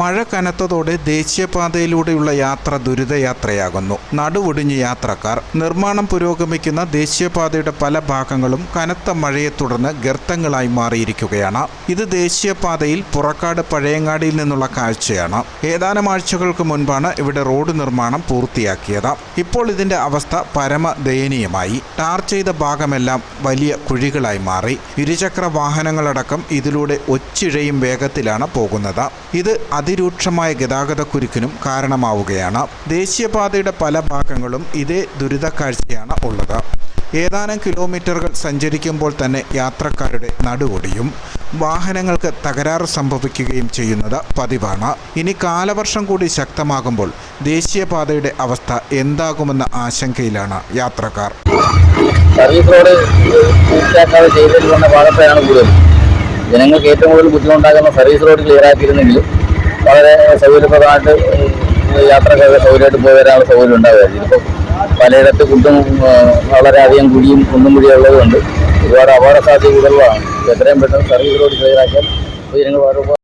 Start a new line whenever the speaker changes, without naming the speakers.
മഴ കനത്തതോടെ ദേശീയപാതയിലൂടെയുള്ള യാത്ര ദുരിതയാത്രയാകുന്നു. നടുവൊടിഞ്ഞ് യാത്രക്കാർ നിർമ്മാണം പുരോഗമിക്കുന്ന ദേശീയപാതയുടെ പല ഭാഗങ്ങളും കനത്ത മഴയെ തുടർന്ന് ഗർത്തങ്ങളായി മാറിയിരിക്കുകയാണ്. ഇത് ദേശീയപാതയിൽ പുറക്കാട് പഴയങ്ങാടിയിൽ നിന്നുള്ള കാഴ്ചയാണ്. ഏതാനും ആഴ്ചകൾക്ക് മുൻപാണ് ഇവിടെ റോഡ് നിർമ്മാണം പൂർത്തിയാക്കിയത്. ഇപ്പോൾ ഇതിന്റെ അവസ്ഥ പരമ ദയനീയമായി ടാർ ചെയ്ത ഭാഗമെല്ലാം വലിയ കുഴികളായി മാറി. ഇരുചക്ര വാഹനങ്ങളടക്കം ഇതിലൂടെ ഒച്ചിഴയും വേഗത്തിലാണ് പോകുന്നത്. ഇത് അതിരൂക്ഷമായ ഗതാഗതക്കുരുക്കിനും കാരണമാവുകയാണ്. ദേശീയപാതയുടെ പല ഭാഗങ്ങളും ഇതേ ദുരിതക്കാഴ്ചയാണ് ഉള്ളത്. ഏതാനും കിലോമീറ്ററുകൾ സഞ്ചരിക്കുമ്പോൾ തന്നെ യാത്രക്കാരുടെ നടുവൊടിയും വാഹനങ്ങൾക്ക് തകരാറ് സംഭവിക്കുകയും ചെയ്യുന്നത് പതിവാണ്. ഇനി കാലവർഷം കൂടി ശക്തമാകുമ്പോൾ ദേശീയപാതയുടെ അവസ്ഥ എന്താകുമെന്ന ആശങ്കയിലാണ് യാത്രക്കാർ.
സർവീസ് റോഡ് പൂർത്തിയാക്കാതെ ചെയ്തിരിക്കുന്ന ഭാഗത്താണ് കൂടുതൽ. ജനങ്ങൾക്ക് ഏറ്റവും കൂടുതൽ ബുദ്ധിമുട്ടാകുന്ന സർവീസ് റോഡ് ക്ലിയർ ആക്കിയിരുന്നെങ്കിൽ വളരെ സൗകര്യപ്രദമായിട്ട് യാത്രക്കൊക്കെ സൗകര്യമായിട്ട് പോയി വരാനുള്ള സൗകര്യം ഉണ്ടാകുമായിരുന്നു ഇതിപ്പോൾ പലയിടത്ത് കുണ്ടും ആ, വളരെയധികം കുഴിയും കുന്നും കുഴിയും ഉള്ളതുകൊണ്ട് ഒരുപാട് അപകട സാധ്യത കൂടുതലാണ് എത്രയും പെട്ടെന്ന് സർവീസ് റോഡ് ക്ലിയർ ആക്കിയാൽ ജനങ്ങൾ വളരെ